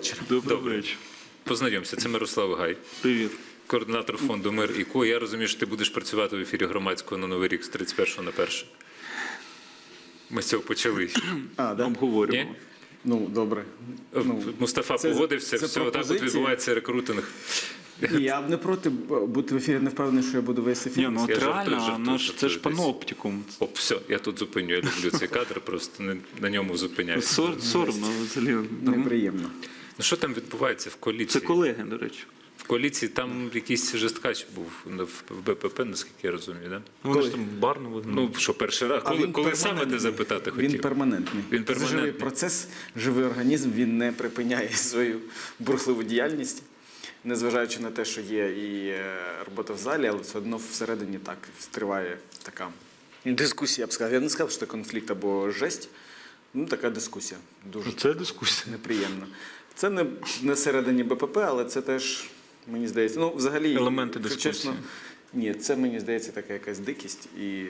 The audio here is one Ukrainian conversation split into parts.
вечора. Добрий Добре. вечір. Познайомся, це Мирослав Гай, Привіт. координатор фонду Мир і Ко. Я розумію, що ти будеш працювати в ефірі громадського на новий рік з 31 на 1. Ми з цього почали. А, да? Обговорюємо. Ні? Ну, добре. Ну, Мустафа це- погодився, це все, отак от відбувається рекрутинг. ні, я б не проти бути в ефірі, не впевнений, що я буду весь ефір. Ні, ну Я от жартую, реально, жартую, наш, жартую це ж паноптикум. Оп, все, я тут зупиню. Я люблю цей кадр, просто не, на ньому зупиняюся. Сор, соромно взагалі. Неприємно. Ну що там відбувається в коаліції? Це колеги, до речі. В коаліції там якийсь жесткач був в в БПП, наскільки я розумію, да? Вони ж там барно вигнали. Ну що, перший раз, коли, він коли саме ти перманентний. запитати Він перманентний. Він Це живий процес, живий організм, він не припиняє свою бурхливу діяльність, незважаючи на те, що є і е, робота в залі, але все одно всередині так триває така дискусія, я б сказав. Я не сказав, що це конфлікт або жесть. Ну, така дискусія. Дуже Це дискусія. неприємно. Це не, не всередині БПП, але це теж, мені здається, ну, взагалі, Елементи дискусії. чесно, ні, це мені здається така якась дикість, і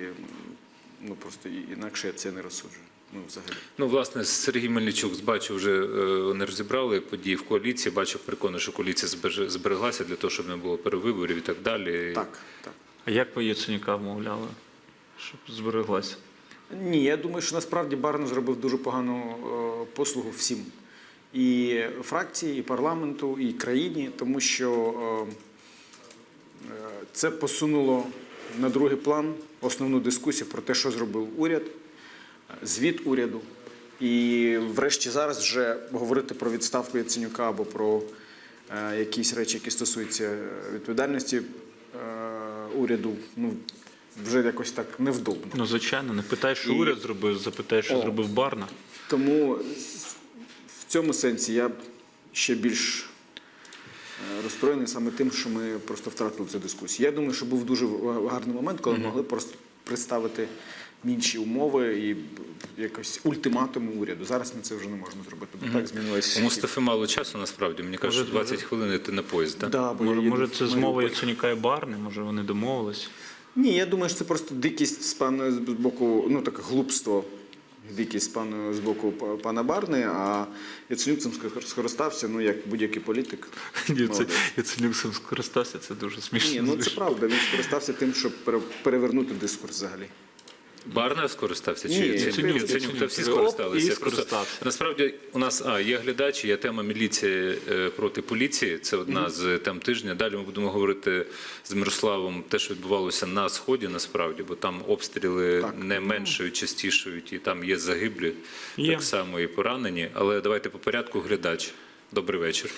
ну просто інакше я це не розсуджую. Ну, взагалі. Ну, власне, Сергій Мельничук бачив, вже е, вони розібрали події в коаліції. Бачив, переконаний, що коаліція збереглася для того, щоб не було перевиборів і так далі. Так, так. А як ви Яценюка вмовляли, щоб збереглася? Ні, я думаю, що насправді Барна зробив дуже погану е, послугу всім. І фракції, і парламенту, і країні, тому що е, е, це посунуло на другий план основну дискусію про те, що зробив уряд, звіт уряду. І врешті зараз вже говорити про відставку Яценюка або про е, якісь речі, які стосуються відповідальності уряду, ну вже якось так невдобно. Ну, звичайно, не питай, що І- уряд зробив, запитай, що О. зробив Барна. Тому цьому сенсі я ще більш е, розстроєний саме тим, що ми просто втратили цю дискусію. Я думаю, що був дуже гарний момент, коли могли просто представити інші умови і якось ультиматум уряду. Зараз ми це вже не можемо зробити, бо так змінилося. У Мустафи мало часу, насправді. Мені кажуть, що 20 хвилин йти на поїзд, так? Да, Може, може це змова Маріуполь. Яценюка і Барни, може вони домовились. Ні, я думаю, що це просто дикість з пана з боку, ну таке глупство. Дикість з пану з боку пана Барни, а Яценюк цим скористався, ну як будь-який політик. Ні, це Яценюк цим скористався, це дуже смішно. Ні, ну це правда. Він скористався тим, щоб перевернути дискурс взагалі. Барна скористався чи Ні, Яценюк? Яценюк, та всі скористалися. Просто насправді у нас а є глядачі, є тема міліції е, проти поліції. Це одна з тем тижня. Далі ми будемо говорити з Мирославом те, що відбувалося на сході, насправді, бо там обстріли Так. не меншають, частішають, і там є загиблі, Є. так само і поранені. Але давайте по порядку. Глядач. Добрий вечір.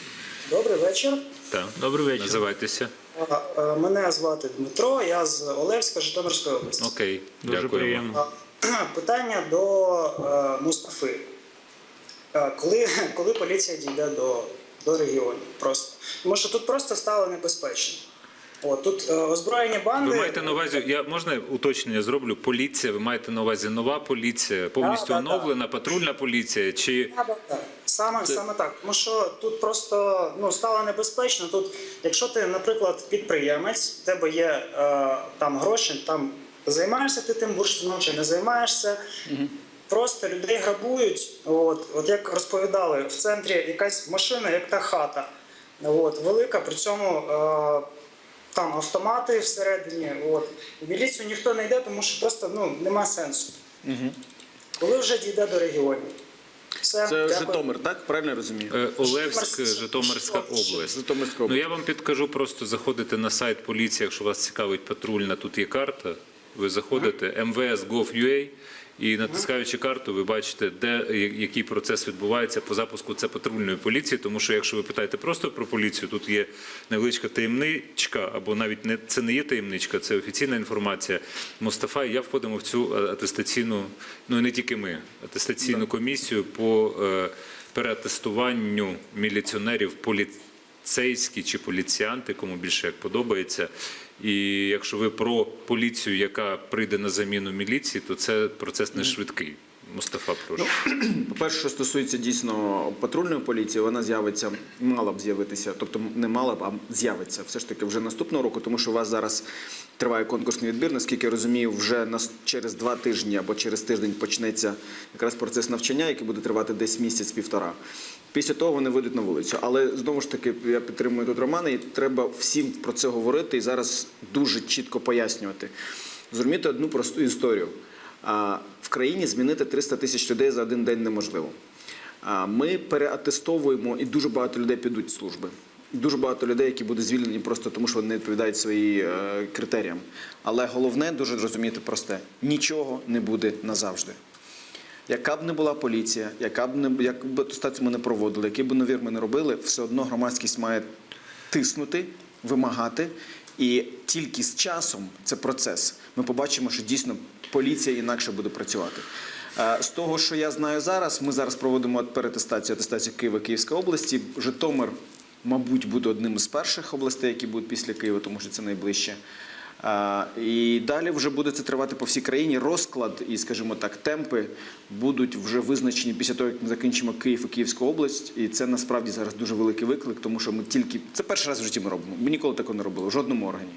Добрий вечір. Так. Добрий вечір. Називайтеся. А, е, Мене звати Дмитро, я з Олевська, Житомирської області. Окей, Дуже дякуємо. приємно. Питання до е, Мустафи. Е, Коли, коли поліція дійде до, до регіонів? Просто. Тому що тут просто стало небезпечно. От, тут е, озброєні банди. Ви маєте на увазі, я можна уточнення зроблю? Поліція, ви маєте на увазі нова поліція, повністю Да, да, да. оновлена патрульна поліція чи Так, так, так. Саме, саме так. Тому що тут просто ну, стало небезпечно. Тут, якщо ти, наприклад, підприємець, в тебе є е, там гроші, там займаєшся ти тим бурштином чи не займаєшся. Просто людей грабують. От, от як розповідали, в центрі якась машина, як та хата. От, велика, при цьому е, там автомати всередині. От. В міліцію ніхто не йде, тому що просто ну, нема сенсу. Коли вже дійде до регіонів. Все, Це дякую. Житомир, так? Правильно розумію? Е, Олевськ, Житомирська- Житомирська область. Житомирська Ну я вам підкажу, просто заходите на сайт поліції, якщо вас цікавить патрульна, тут є карта. Ви заходите mvs.gov.ua і натискаючи карту, ви бачите, де який процес відбувається по запуску це патрульної поліції. Тому що якщо ви питаєте просто про поліцію, тут є невеличка таємничка, або навіть не це не є таємничка, це офіційна інформація. Мустафа і я входимо в цю е, атестаційну, ну і не тільки ми, атестаційну комісію по е, переатестуванню міліціонерів поліцейські чи поліціянти, кому більше як подобається. І якщо ви про поліцію, яка прийде на заміну міліції, то це процес не швидкий. Мустафа, прошу. По-перше, що стосується дійсно патрульної поліції, вона з'явиться, мала б з'явитися, тобто не мала б, а з'явиться все ж таки вже наступного року, тому що у вас зараз триває конкурсний відбір. Наскільки я розумію, вже через два тижні або через тиждень почнеться якраз процес навчання, який буде тривати десь місяць-півтора. Після того вони вийдуть на вулицю. Але знову ж таки, я підтримую тут Романа, і треба всім про це говорити і зараз дуже чітко пояснювати. Зрозуміти одну просту історію. В країні змінити 300 тисяч людей за один день неможливо. Ми переатестовуємо, і дуже багато людей підуть з служби. Дуже багато людей, які будуть звільнені просто тому, що вони не відповідають своїм е, критеріям. Але головне дуже розуміти просте: нічого не буде назавжди. Яка б не була поліція, яка б не як би ми не проводили, які б новір ми не робили, все одно громадськість має тиснути, вимагати. І тільки з часом це процес. Ми побачимо, що дійсно поліція інакше буде працювати. Е, З того, що я знаю зараз, ми зараз проводимо перетестацію атестацію Києва, Київської області. Житомир, мабуть, буде одним з перших областей, які будуть після Києва, тому що це найближче. А, І далі вже буде це тривати по всій країні. Розклад і, скажімо так, темпи будуть вже визначені після того, як ми закінчимо Київ і Київську область. І це насправді зараз дуже великий виклик, тому що ми тільки це перший раз в житті ми робимо. Ми ніколи такого не робили в жодному органі.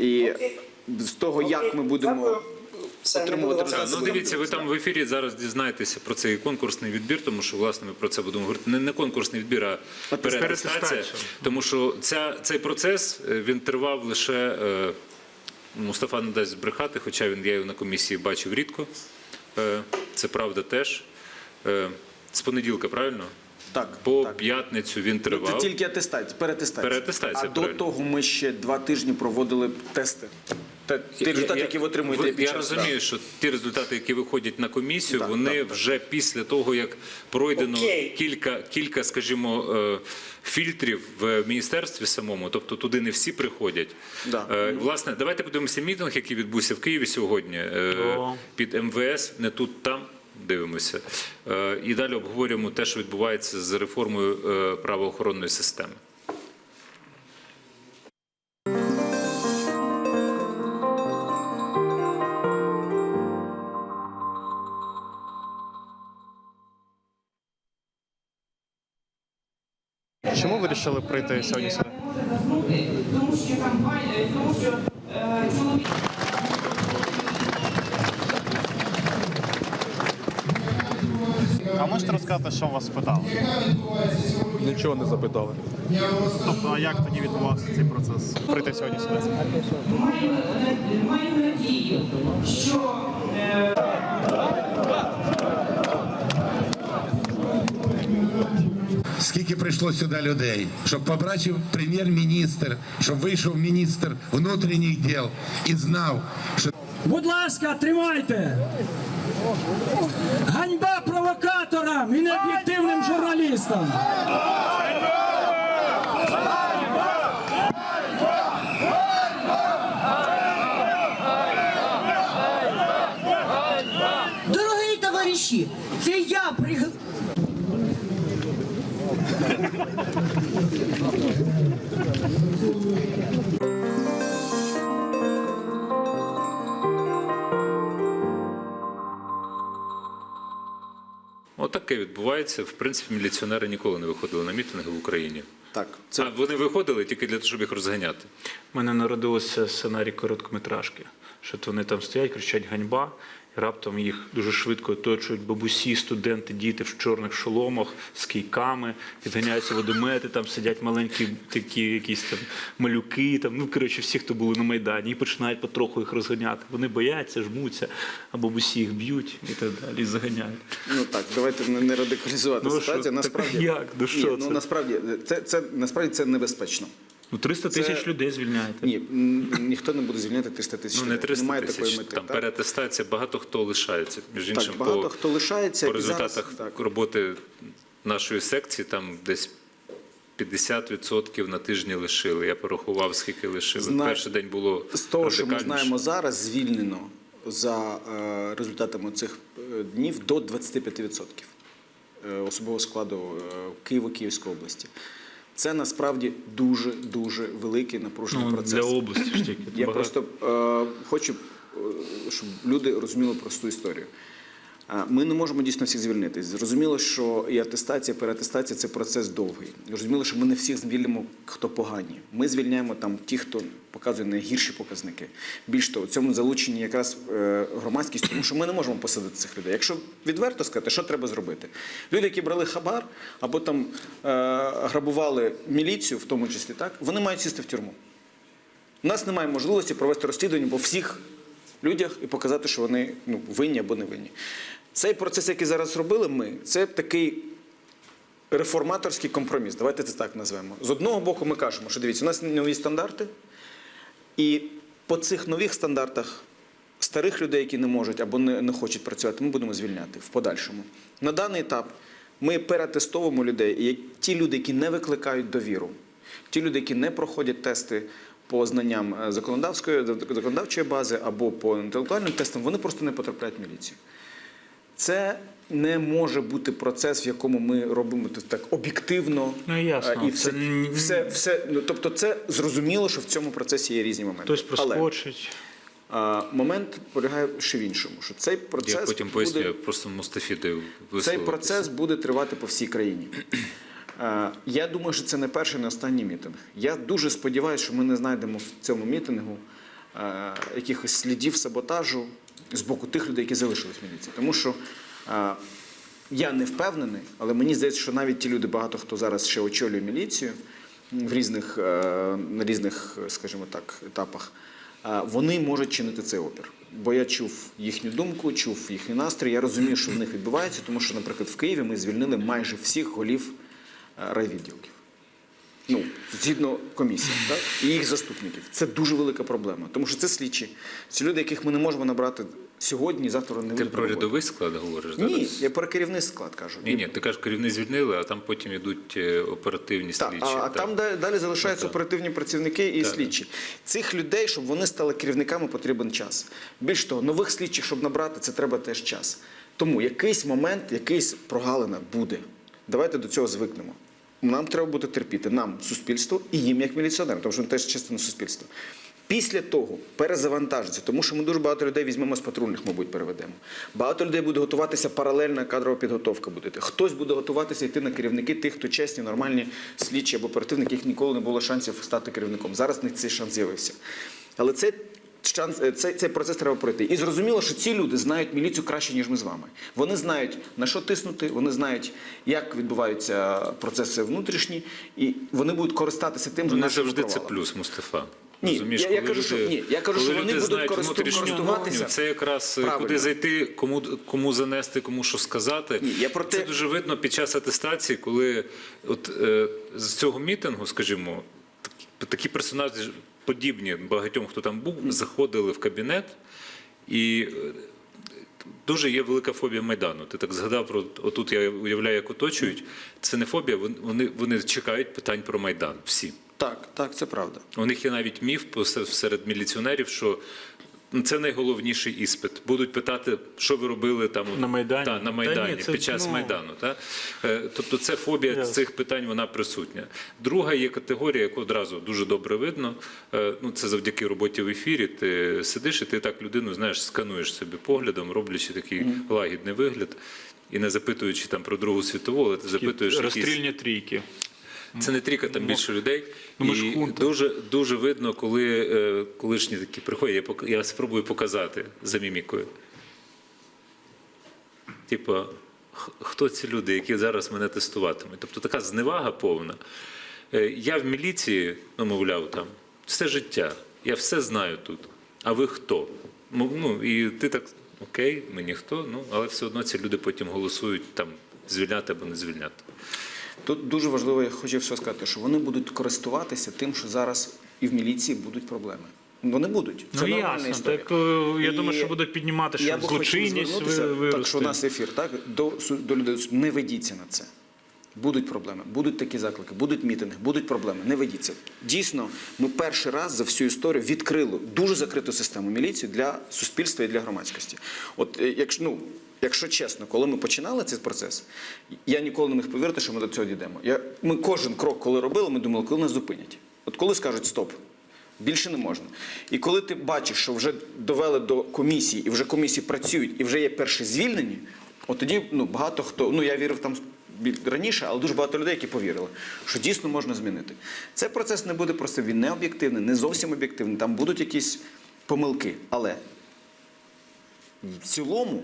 І з того, як ми будемо отримувати Так, ну дивіться, ви там в ефірі зараз дізнаєтеся про цей конкурсний відбір, тому що власне ми про це будемо говорити. Не, не конкурсний відбір, а. Переатестація. Тому що ця, цей процес е, він тривав лише. е, Мустафа не дасть збрехати, хоча він я його на комісії бачив рідко. Е, Це правда теж. Е, З понеділка, правильно? Так, По так. п'ятницю він Ну, тривав. Це тільки атестація, перетестація. Переатестація, а до того ми ще два тижні проводили тести. Те- Ті результати, я- які ви отримуєте ви- під Я час. розумію, що ті результати, які виходять на комісію, Так, вони так, так. вже після того, як пройдено Окей. кілька, кілька, скажімо, е, фільтрів в міністерстві самому, тобто туди не всі приходять. Да. Е, Власне, давайте подивимося мітинг, який відбувся в Києві сьогодні е, О. під МВС, не тут, там. Дивимося. Е, І далі обговорюємо те, що відбувається з реформою е, правоохоронної системи. Чому ви вирішили прийти сьогодні сюди? Тому що кампанія, тому що е, чоловік. Можете розказати, що вас спитали? Нічого не запитали. Тобто, а як тоді відбувався цей процес? Прийти сьогодні сюди? Маю, маю надію, що Скільки прийшло сюди людей, щоб побачив прем'єр-міністр, щоб вийшов міністр внутрішніх діл і знав, що Будь ласка, тримайте! Ганьба провокаторам і необ'єктивним журналістам! Дорогі товариші, це я пригла... Отаке відбувається. В принципі, міліціонери ніколи не виходили на мітинги в Україні. Так, А це вони виходили тільки для того, щоб їх розганяти. У мене народилося сценарій короткометражки. Що то вони там стоять, кричать ганьба, раптом їх дуже швидко оточують бабусі, студенти, діти в чорних шоломах з кійками, підганяються водомети, там сидять маленькі такі якісь там малюки, там, ну коротше, всі, хто були на Майдані, і починають потроху їх розганяти. Вони бояться, жмуться, а бабусі їх б'ють і так далі, і заганяють. Ну так, давайте не, не радикалізувати Ну, ситуацію. що, так як? Ну, що Ні, це? ну насправді це, це насправді це небезпечно. Ну 300 Це- тисяч людей звільняєте. Ні, ніхто не буде звільняти 300 тисяч. Ну не людей. 300 Немає тисяч, такої мети. там так? переатестація, багато хто лишається. Між іншим, Так, багато по, хто лишається по зараз- результатах так. роботи нашої секції там десь 50% на тижні лишили. Я порахував, скільки лишили. Зна- Перший день було З того, що ми знаємо зараз, звільнено за е, результатами цих е, днів до 25% е, особового складу е, Києво-Київської області. Це насправді дуже дуже великий напружений Ну, процес. для області ж тільки. Я багато. просто е, хочу, е, щоб люди розуміли просту історію. Ми не можемо дійсно всіх звільнити. Зрозуміло, що і атестація, переатестація це процес довгий. Зрозуміло, що ми не всіх звільнимо, хто погані. Ми звільняємо там ті, хто показує найгірші показники. Більш того, в цьому залучені якраз е, громадськість, тому що ми не можемо посадити цих людей. Якщо відверто сказати, що треба зробити? Люди, які брали хабар або там е, грабували міліцію, в тому числі, так, вони мають сісти в тюрму. У нас немає можливості провести розслідування по всіх людях і показати, що вони ну, винні або не винні. Цей процес, який зараз робили ми, це такий реформаторський компроміс. Давайте це так назвемо. З одного боку, ми кажемо, що дивіться, у нас нові стандарти, і по цих нових стандартах старих людей, які не можуть або не, не хочуть працювати, ми будемо звільняти в подальшому. На даний етап ми перетестовуємо людей, і ті люди, які не викликають довіру, ті люди, які не проходять тести по знанням е, законодавської законодавчої бази або по інтелектуальним тестам, вони просто не потрапляють в міліцію. Це не може бути процес, в якому ми робимо це так об'єктивно Ну, ясно. і все, н- все, все. Ну, тобто, це зрозуміло, що в цьому процесі є різні моменти. Хтось проскочить. а, момент полягає ще в іншому, що цей процес Я потім поясню, буде, я просто Мустафі цей процес буде тривати по всій країні. Я думаю, що це не перший, не останній мітинг. Я дуже сподіваюся, що ми не знайдемо в цьому мітингу якихось слідів саботажу з боку тих людей, які залишились в міліції. Тому що е, я не впевнений, але мені здається, що навіть ті люди, багато хто зараз ще очолює міліцію в різних, е, на різних, скажімо так, етапах, е, вони можуть чинити цей опір. Бо я чув їхню думку, чув їхній настрій. Я розумію, що в них відбувається, тому що, наприклад, в Києві ми звільнили майже всіх голів е, райвідділків. Ну, згідно комісії, так? і їх заступників. Це дуже велика проблема, тому що це слідчі. Це люди, яких ми не можемо набрати сьогодні, завтра не Ти про рядовий склад говориш Ні, зараз? я про керівний склад кажу. Ні, ні, ти кажеш, керівні звільнили, а там потім йдуть е, оперативні Так, слідчі. а, а там далі, далі залишаються Ну, так. оперативні працівники і Так. слідчі. Цих людей, щоб вони стали керівниками, потрібен час. Більш того, нових слідчих, щоб набрати, це треба теж час. Тому якийсь момент, якийсь прогалина буде. Давайте до цього звикнемо. Нам треба буде терпіти, нам, суспільству, і їм як міліціонерам, тому що вони теж частина суспільства. Після того перезавантажиться, тому що ми дуже багато людей візьмемо з патрульних, мабуть, переведемо. Багато людей буде готуватися паралельна кадрова підготовка буде. Хтось буде готуватися йти на керівники тих, хто чесні, нормальні слідчі або оперативники, яких ніколи не було шансів стати керівником. Зараз в них цей шанс з'явився. Але це шанс, е, цей, цей процес треба пройти. І зрозуміло, що ці люди знають міліцію краще, ніж ми з вами. Вони знають, на що тиснути, вони знають, як відбуваються процеси внутрішні, і вони будуть користатися тим, Ну, не завжди це плюс, Мустафа. Ні, Розумієш, я- я кажу, що- ні, я кажу, що вони будуть користуватися. Це якраз е, Правильно. куди зайти, кому, кому занести, кому що сказати. Ні, я про Це дуже видно під час атестації, коли от, е, з цього мітингу, скажімо, такі персонажі, подібні багатьом, хто там був, заходили в кабінет і. е, Дуже є велика фобія Майдану. Ти так згадав про отут я уявляю, як оточують. Це не фобія, вони, вони чекають питань про Майдан. Всі. Так, так, це правда. У них є навіть міф серед міліціонерів, що це найголовніший іспит. Будуть питати, що ви робили там На Майдані? Та, на Та Майдані ні, це, під час ну, Майдану. Та? Е, Тобто це фобія Ясно. цих питань вона присутня. Друга є категорія, яку одразу дуже добре видно. Е, Ну, це завдяки роботі в ефірі. Ти сидиш і ти так людину знаєш, скануєш собі поглядом, роблячи такий лагідний вигляд. І не запитуючи там про Другу світову, але ти запитуєш якісь... Трійки. Це не трійка, там більше людей. ну, і дуже, дуже видно, коли е, колишні такі приходять, я, я спробую показати за мімікою. Типа, хто ці люди, які зараз мене тестуватимуть? Тобто така зневага повна. Е, Я в міліції, ну, мовляв, там, все життя, я все знаю тут. А ви хто? Ну, ну, і ти так, окей, ми ніхто, ну, але все одно ці люди потім голосують там звільняти або не звільняти. Тут дуже важливо, я хотів що сказати, що вони будуть користуватися тим, що зараз і в міліції будуть проблеми. Вони будуть. Це Ну ясно. історія. Так е, я І думаю, що будуть піднімати, я що хотів злочинність ви- так що у нас ефір, так до до людей не ведіться на це. Будуть проблеми, будуть такі заклики, будуть мітинги, будуть проблеми. Не ведіться. Дійсно, ми перший раз за всю історію відкрили дуже закриту систему міліції для суспільства і для громадськості. От е, якщо ну. Якщо чесно, коли ми починали цей процес, я ніколи не міг повірити, що ми до цього дійдемо. Я, ми кожен крок, коли робили, ми думали, коли нас зупинять. От коли скажуть стоп, Більше не можна. І коли ти бачиш, що вже довели до комісії, і вже комісії працюють, і вже є перші звільнені, От тоді ну, багато хто, ну я вірив там раніше, але дуже багато людей, які повірили, що дійсно можна змінити. Цей процес не буде просто він не об'єктивний, не зовсім об'єктивний. Там будуть якісь помилки. Але в цілому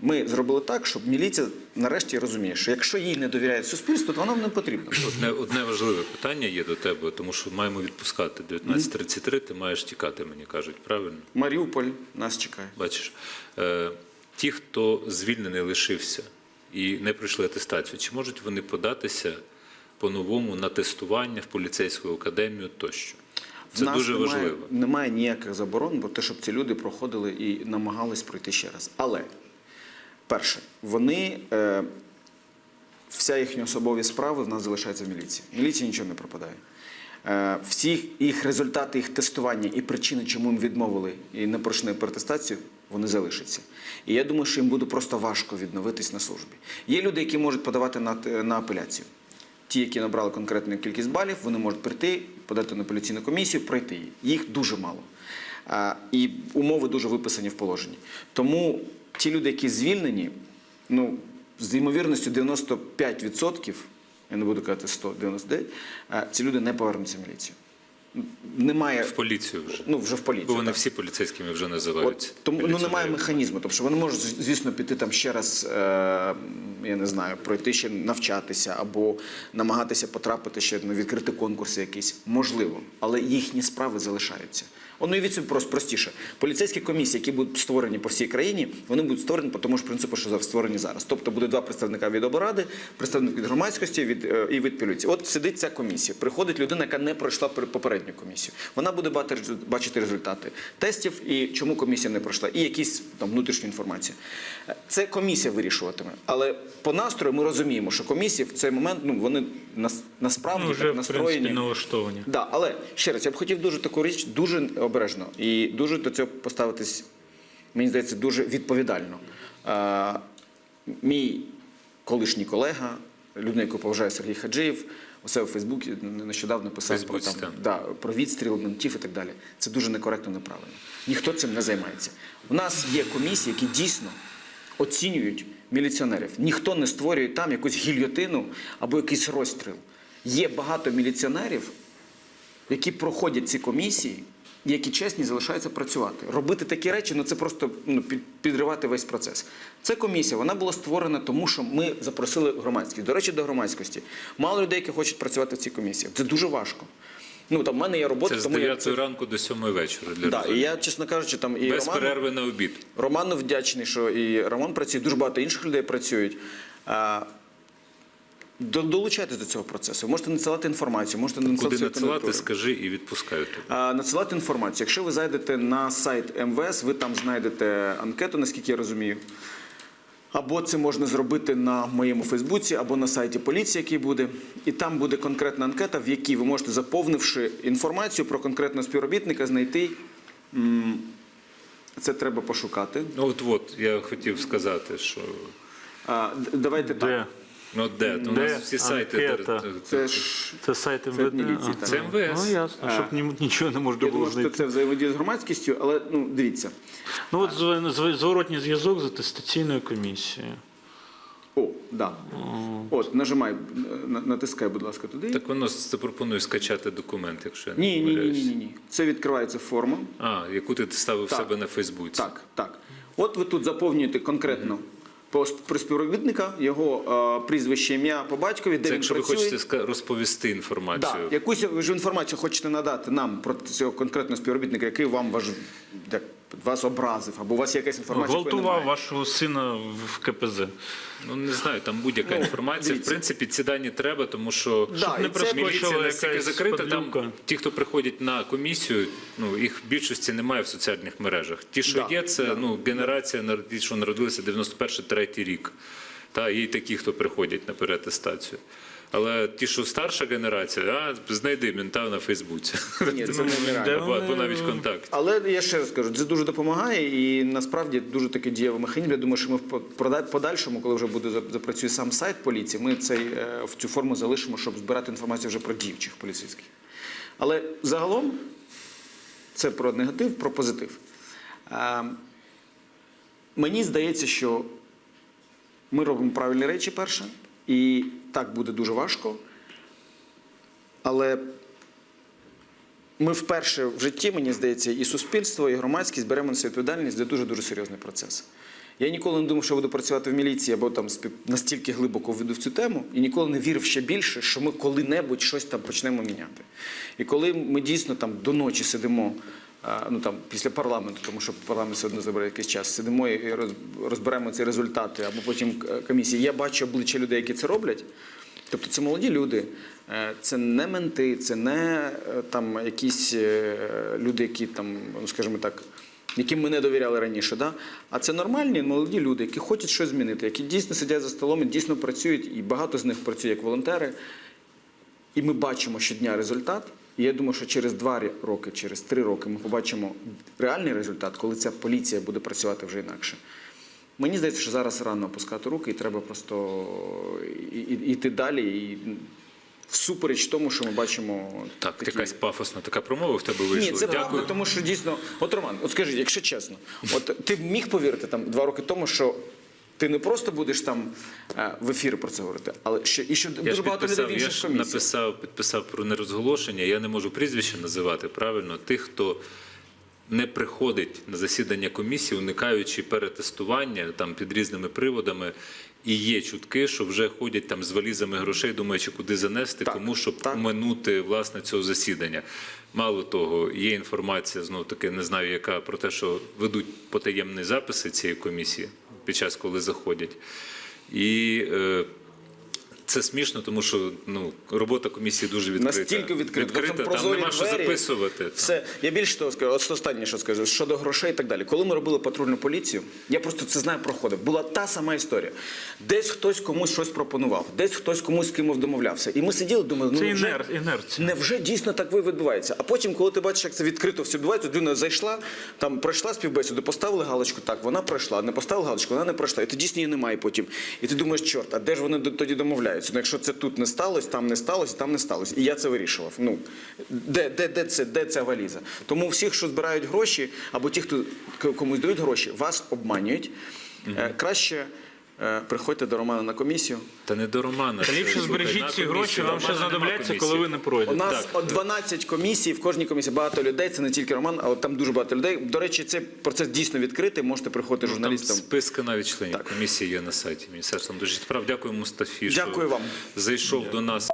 ми зробили так, щоб міліція нарешті розуміє, що якщо їй не довіряє суспільство, то воно не потрібно. Одне, одне важливе питання є до тебе, тому що маємо відпускати 19.33, ти маєш тікати, мені кажуть, правильно? Маріуполь нас чекає. Бачиш, е, ті, хто звільнений лишився і не пройшли атестацію, чи можуть вони податися по-новому на тестування в поліцейську академію тощо? Це нас дуже немає, важливо. Немає ніяких заборон, бо те, щоб ці люди проходили і намагались пройти ще раз. Але перше, вони е, вся їхня особові справи в нас залишаються в міліції. Міліції нічого не пропадає. Е, всі їх результати їх тестування і причини, чому їм відмовили і не пройшли протестацію, вони залишаться. І я думаю, що їм буде просто важко відновитись на службі. Є люди, які можуть подавати на, на апеляцію. Ті, які набрали конкретну кількість балів, вони можуть прийти, подати на апеляційну комісію, пройти її. Їх дуже мало. А, і умови дуже виписані в положенні. Тому ті люди, які звільнені, ну, з ймовірністю 95%, я не буду казати 100, 99, ці люди не повернуться в міліцію. Немає В поліцію вже. ну, вже в поліцію. Бо вони так. всі поліцейськими вже називаються. От, тому ну, немає механізму. Тобто вони можуть, звісно, піти там ще раз, е, я не знаю, пройти ще навчатися або намагатися потрапити ще на відкрити конкурси якісь. Можливо, але їхні справи залишаються. От, ну, уявіть собі просто простіше. Поліцейські комісії, які будуть створені по всій країні, вони будуть створені по тому ж принципу, що створені зараз. Тобто буде два представника від облради, представник від громадськості від, е, і від поліції. От сидить ця комісія. Приходить людина, яка не пройшла пер- попередню комісію. Вона буде бачити результати тестів і чому комісія не пройшла, і якісь там внутрішні інформації. Е, Це комісія вирішуватиме. Але по настрою ми розуміємо, що комісії в цей момент ну вони нас, насправді Ну, вже, так в настроєні. принципі, налаштовані. Да, але ще раз, я б хотів дуже таку річ дуже обережно і дуже до цього поставитись, мені здається, дуже відповідально. А, мій колишній колега, людина, яку поважає Сергій Хаджиєв, у себе в Фейсбуці нещодавно писав про, там, да, про відстріл ментів і так далі. Це дуже некоректно, неправильно. Ніхто цим не займається. У нас є комісії, які дійсно оцінюють міліціонерів. Ніхто не створює там якусь гільйотину або якийсь розстріл. Є багато міліціонерів, які проходять ці комісії, які чесні залишаються працювати. Робити такі речі, ну це просто ну, під- підривати весь процес. Це комісія, вона була створена тому, що ми запросили громадськість. До речі, до громадськості. Мало людей, які хочуть працювати в цій комісії. Це дуже важко. Ну там в мене є робота, Це з тому 9 я ранку до 7 вечора. Для да, і я, чесно кажучи, там і Без Роману, перерви на обід. Роману вдячний, що і Роман працює, дуже багато інших людей працюють. Долучайтесь до цього процесу. Ви можете надсилати інформацію, можете надсилати Куди надсилати, кандидатуру. скажи і відпускаю тебе. А, Надсилати інформацію. Якщо ви зайдете на сайт МВС, ви там знайдете анкету, наскільки я розумію. Або це можна зробити на моєму Фейсбуці, або на сайті поліції, який буде. І там буде конкретна анкета, в якій ви можете, заповнивши інформацію про конкретного співробітника, знайти. Це треба пошукати. Ну от от я хотів сказати, що А, давайте Де? так. Ну де? У Де нас всі сайти. анкета? де- Це ж Це сайт Це МВД? міліції, А. Це МВС. Ну, ясно, щоб ні- нічого не можна я було думаю, що знайти. це взаємодія з громадськістю, але ну дивіться. Ну, от зв- зв- зворотній зв'язок з атестаційною комісією. О, да. От, нажимай, на- натискай, будь ласка, туди. Так воно запропонує скачати документ, якщо я не Ні, ні, ні, ні, помиляюсь. ні, ні. Це відкривається форма. А, яку ти ставив в Так. себе на Фейсбуці. Так, так. От ви тут заповнюєте конкретно про співробітника, його е, прізвище, ім'я по батькові, де Це він якщо ви хочете розповісти інформацію. Да, якусь ви ж інформацію хочете надати нам про цього конкретного співробітника, який вам важ... вас образив, або у вас є якась інформація. Гвалтував вашого сина в КПЗ. Ну не знаю, там будь-яка Ну, інформація. В принципі, ці дані треба, тому що Да, щоб і не це міліція почала настільки якась закрита. Там подлюка. ті, хто приходять на комісію, ну їх в більшості немає в соціальних мережах. Ті, що Да, є, це да. ну генерація нар- ті, що народилися 91-3 рік. Та є й такі, хто приходять на переатестацію. Але ті, що старша генерація, а знайди мента на Фейсбуці. Ні, це нереально. Або, або навіть контакт. Але я ще раз кажу, це дуже допомагає і насправді дуже такий дієвий механізм. Я думаю, що ми в подальшому, коли вже буде запрацює сам сайт поліції, ми цей, е, в цю форму залишимо, щоб збирати інформацію вже про діючих поліцейських. Але загалом це про негатив, про позитив. Е, Мені здається, що Ми робимо правильні речі перше, і так буде дуже важко. Але ми вперше в житті, мені здається, і суспільство, і громадськість беремо на себе відповідальність за дуже дуже серйозний процес. Я ніколи не думав, що буду працювати в міліції або там настільки глибоко введу в цю тему, і ніколи не вірив ще більше, що ми коли-небудь щось там почнемо міняти. І коли ми дійсно там до ночі сидимо, ну там після парламенту, тому що парламент все одно забере якийсь час, сидимо і розберемо ці результати, або потім комісії. Я бачу обличчя людей, які це роблять. Тобто це молоді люди, е, це не менти, це не е, там якісь е, люди, які там, ну скажімо так, яким ми не довіряли раніше. Да? А це нормальні молоді люди, які хочуть щось змінити, які дійсно сидять за столом і дійсно працюють, і багато з них працює як волонтери. І ми бачимо щодня результат. І я думаю, що через два роки, через три роки ми побачимо реальний результат, коли ця поліція буде працювати вже інакше. Мені здається, що зараз рано опускати руки, і треба просто йти далі і всупереч тому, що ми бачимо. Так, такі- якась пафосна така промова в тебе вийшла. Ні, це Дякую. правда, тому що дійсно, от Роман, от скажи, якщо чесно, от ти б міг повірити там два роки тому, що ти не просто будеш там е, в ефірі про це говорити, але що і що Я дуже ж багато людей в підписав, я інших ж комісіях. написав, підписав про нерозголошення. Я не можу прізвище називати правильно. Тих, хто не приходить на засідання комісії, уникаючи перетестування там під різними приводами. І є чутки, що вже ходять там з валізами грошей, думаючи, куди занести, Так, кому щоб так. минути власне цього засідання. Мало того, є інформація знов таки, не знаю, яка про те, що ведуть потаємні записи цієї комісії під час, коли заходять. І е, це смішно, тому що ну, робота комісії дуже відкрита. Настільки відкрита, відкрита там там прозорі нема що записувати. Все, я більше того скажу, от останнє, що скажу, щодо грошей і так далі. Коли ми робили патрульну поліцію, я просто це знаю, проходив. Була та сама історія. Десь хтось комусь щось пропонував, десь хтось комусь з кимось домовлявся. І ми сиділи, думали, ну Це інер- інерція. Невже дійсно так ви відбувається? А потім, коли ти бачиш, як це відкрито все відбувається, людина зайшла, там пройшла співбесіду, поставили галочку, так, вона пройшла, не поставили галочку, вона не пройшла. І ти дійсно її немає потім. І ти думаєш, чорт, а де ж вони тоді домовляються? Ну, якщо це тут не сталося, там не сталося, там не сталося. І я це вирішував. Ну, де, де, де, це, де ця валіза? Тому всіх, що збирають гроші, або ті, хто комусь дають гроші, вас обманюють. Е, краще приходьте до Романа на комісію. Та не до Романа. Та ліпше збережіть ці гроші, вам ще знадобляться, коли ви не пройдете. У нас Так. 12 комісій, в кожній комісії багато людей, це не тільки Роман, але там дуже багато людей. До речі, цей процес дійсно відкритий, можете приходити ну, журналістам. списки навіть членів Так. комісії є на сайті Міністерства внутрішніх справ. Дякую Мустафі, що Дякую вам. зайшов до нас.